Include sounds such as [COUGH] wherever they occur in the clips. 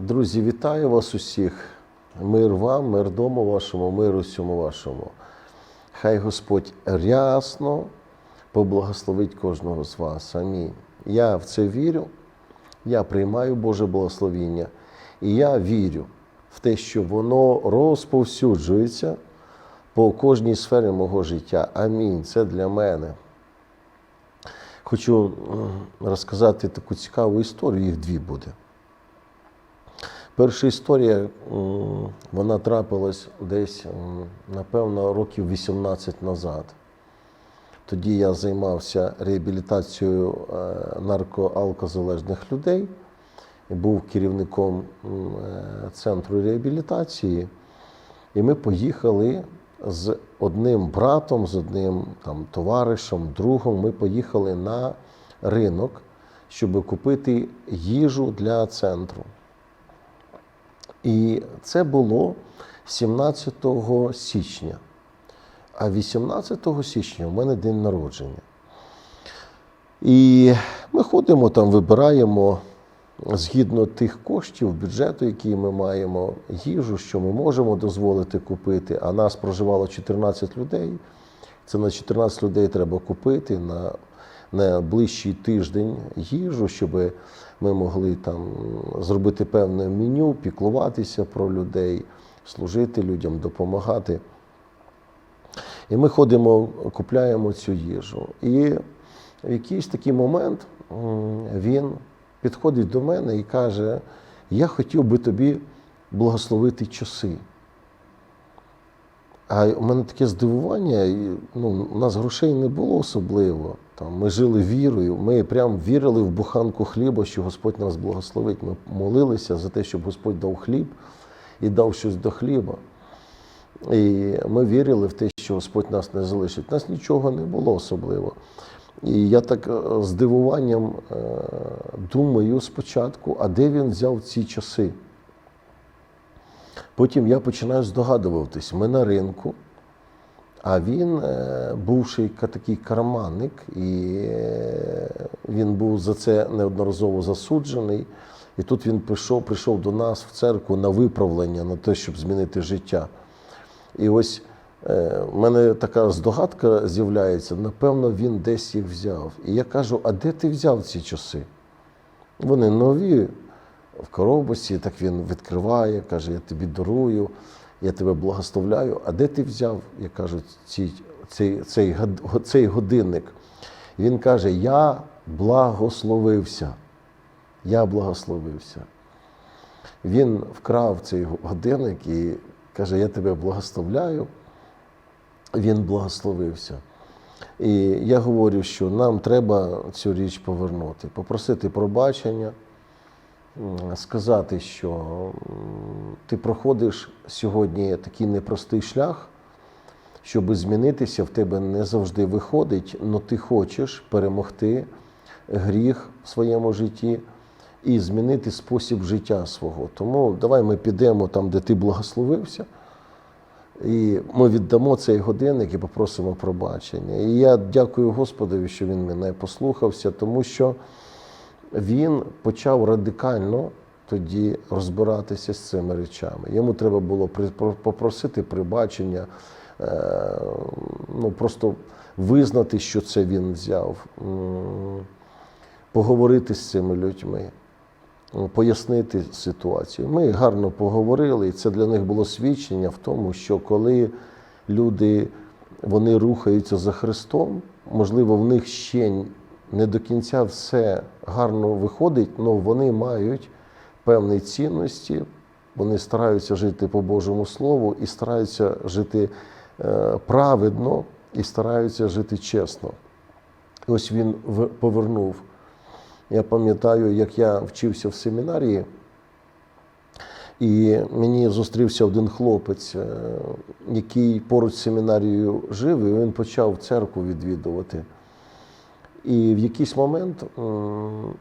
Друзі, вітаю вас усіх. Мир вам, мир дому вашому, мир усьому вашому. Хай Господь рясно поблагословить кожного з вас. Амінь. Я в це вірю, я приймаю Боже благословіння, і я вірю в те, що воно розповсюджується по кожній сфері мого життя. Амінь. Це для мене. Хочу розказати таку цікаву історію, їх дві буде. Перша історія, вона трапилась десь, напевно, років 18 назад. Тоді я займався реабілітацією е, наркоалкозалежних людей, і був керівником е, центру реабілітації. І ми поїхали з одним братом, з одним там, товаришем, другом. Ми поїхали на ринок, щоб купити їжу для центру. І це було 17 січня. А 18 січня у мене день народження. І ми ходимо там, вибираємо згідно тих коштів бюджету, який ми маємо, їжу, що ми можемо дозволити купити. А нас проживало 14 людей. Це на 14 людей треба купити на найближчий тиждень їжу, щоб ми могли там зробити певне меню, піклуватися про людей, служити людям, допомагати. І ми ходимо, купляємо цю їжу. І в якийсь такий момент він підходить до мене і каже: Я хотів би тобі благословити часи. А у мене таке здивування, ну, у нас грошей не було особливо. Там, ми жили вірою, ми прям вірили в буханку хліба, що Господь нас благословить. Ми молилися за те, щоб Господь дав хліб і дав щось до хліба. І ми вірили в те, що Господь нас не залишить. У нас нічого не було особливо. І я так е, здивуванням е, думаю спочатку, а де він взяв ці часи? Потім я починаю здогадуватись, ми на ринку, а він, е, бувший такий карманник, і е, він був за це неодноразово засуджений. І тут він прийшов, прийшов до нас в церкву на виправлення, на те, щоб змінити життя. І ось е, в мене така здогадка з'являється, напевно, він десь їх взяв. І я кажу: а де ти взяв ці часи? Вони нові в коробочці, так він відкриває, каже, я тобі дарую, я тебе благословляю. А де ти взяв, я кажу, ці, цей, цей, цей годинник? Він каже: Я благословився. Я благословився. Він вкрав цей годинник і каже: Я тебе благословляю. Він благословився. І я говорю, що нам треба цю річ повернути, попросити пробачення, сказати, що ти проходиш сьогодні такий непростий шлях, щоб змінитися, в тебе не завжди виходить, але ти хочеш перемогти гріх в своєму житті і змінити спосіб життя свого. Тому давай ми підемо там, де ти благословився. І ми віддамо цей годинник і попросимо пробачення. І я дякую Господові, що він мене послухався, тому що він почав радикально тоді розбиратися з цими речами. Йому треба було попросити прибачення, е, ну просто визнати, що це він взяв, поговорити з цими людьми пояснити ситуацію. Ми гарно поговорили, і це для них було свідчення в тому, що коли люди вони рухаються за Христом, можливо, в них ще не до кінця все гарно виходить, але вони мають певні цінності, вони стараються жити по Божому Слову і стараються жити е, праведно і стараються жити чесно. Ось він повернув. Я пам'ятаю, як я вчився в семінарії, і мені зустрівся один хлопець, е, який поруч з семінарією жив, і він почав церкву відвідувати. І в якийсь момент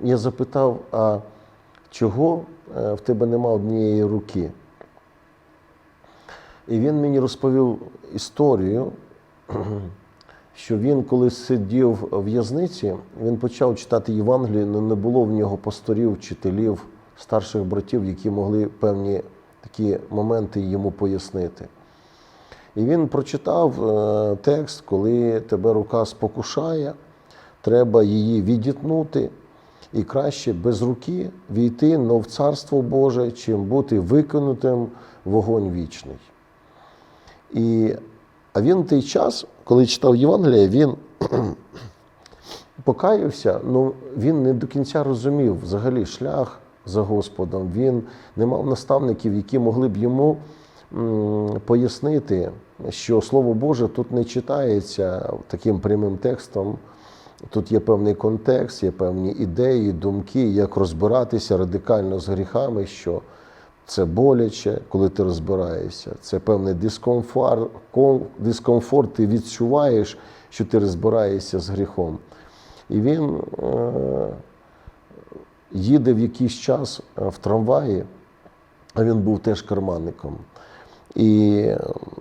я запитав: а чого е, в тебе нема однієї руки? І він мені розповів історію, [CLEARS THROAT] що він, коли сидів в в'язниці, він почав читати Євангелію, але не було в нього пасторів, вчителів, старших братів, які могли певні такі моменти йому пояснити. І він прочитав е, текст, коли тебе рука спокушає, треба її відітнути, і краще без руки війти но в Царство Боже, чим бути викинутим вогонь вічний. І, а він той час, коли читав Євангеліє, він [CLEARS THROAT] покаявся, ну він не до кінця розумів взагалі шлях за Господом. Він не мав наставників, які могли б йому пояснити, що Слово Боже тут не читається таким прямим текстом. Тут є певний контекст, є певні ідеї, думки, як розбиратися радикально з гріхами, що це боляче, коли ти розбираєшся. Це певний дискомфорт, дискомфорт ти відчуваєш, що ти розбираєшся з гріхом. І він е, їде в якийсь час е, в трамваї, а він був теж карманником. І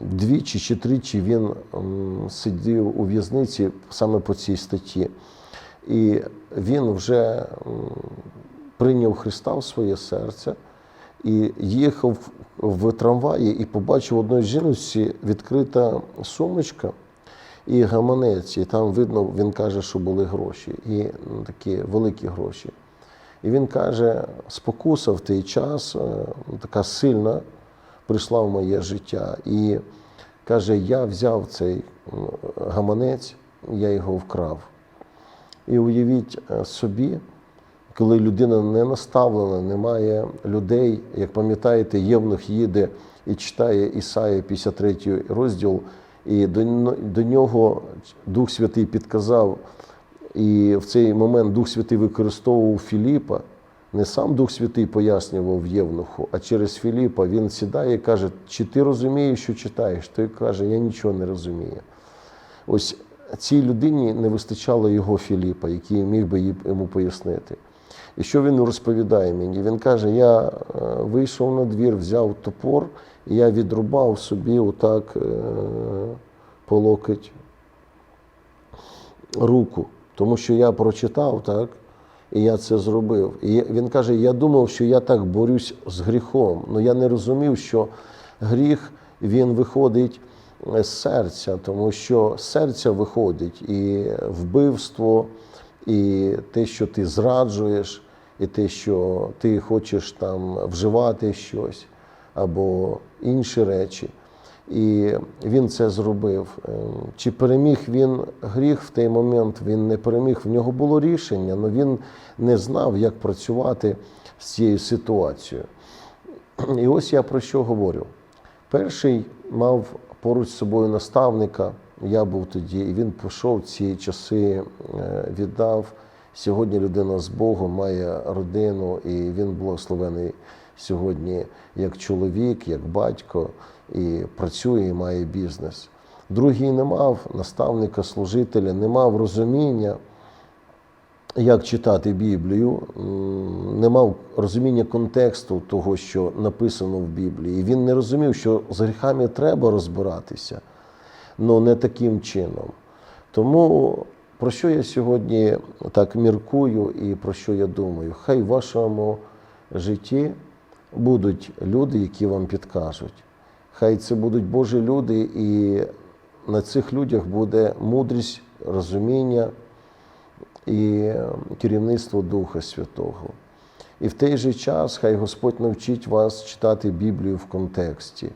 двічі чи тричі він сидів у в'язниці саме по цій статті. І він вже прийняв Христа в своє серце і їхав в трамваї і побачив одної жіночці відкрита сумочка і гаманець. І там видно, він каже, що були гроші, і такі великі гроші. І він каже: спокуса в той час, е, така сильна, прийшла в моє життя. І каже, я взяв цей гаманець, я його вкрав. І уявіть е, собі, коли людина не наставлена, немає людей, як пам'ятаєте, Євнух їде і читає Ісаї 53 розділ, і до, до нього Дух Святий підказав, і в цей момент Дух Святий використовував Філіпа. Не сам Дух Святий пояснював Євнуху, а через Філіпа він сідає і каже: чи ти розумієш, що читаєш? Той каже, я нічого не розумію. Ось цій людині не вистачало його Філіпа, який міг би йому пояснити. І що він розповідає мені? Він каже: я е, вийшов на двір, взяв топор, і я відрубав собі отак е, по локоть руку, тому що я прочитав так, і я це зробив. І він каже: я думав, що я так борюсь з гріхом. але я не розумів, що гріх він виходить з серця, тому що з серця виходить і вбивство, і те, що ти зраджуєш, і те, що ти хочеш там вживати щось або інші речі. І він це зробив. Ем, Чи переміг він гріх в той момент? Він не переміг. В нього було рішення, але він не знав, як працювати з цією ситуацією. [CLEARS THROAT] І ось я про що говорю. Перший мав поруч з собою наставника, я був тоді, і він пішов ці часи, е, віддав. Сьогодні людина з Богом має родину, і він благословений сьогодні як чоловік, як батько, і працює, і має бізнес. Другий не мав наставника, служителя, не мав розуміння, як читати Біблію, не мав розуміння контексту того, що написано в Біблії. Він не розумів, що з гріхами треба розбиратися, але не таким чином. Тому про що я сьогодні так міркую і про що я думаю? Хай в вашому житті будуть люди, які вам підкажуть. Хай це будуть Божі люди, і на цих людях буде мудрість, розуміння і керівництво Духа Святого. І в той же час хай Господь навчить вас читати Біблію в контексті.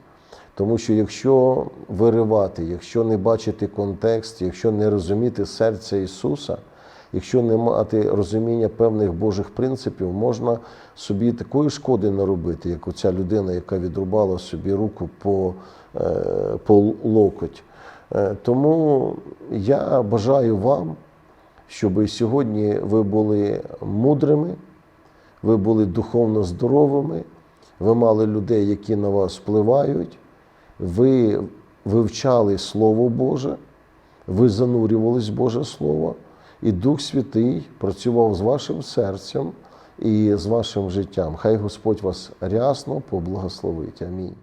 Тому що якщо виривати, якщо не бачити контекст, якщо не розуміти серця Ісуса, якщо не мати розуміння певних Божих принципів, можна собі такої шкоди наробити, як оця людина, яка відрубала собі руку по, е, по локоть. Е, Тому я бажаю вам, щоб сьогодні ви були мудрими, ви були духовно здоровими, ви мали людей, які на вас впливають, ви вивчали Слово Боже, ви занурювались в Боже Слово, і Дух Святий працював з вашим серцем і з вашим життям. Хай Господь вас рясно поблагословить. Амінь.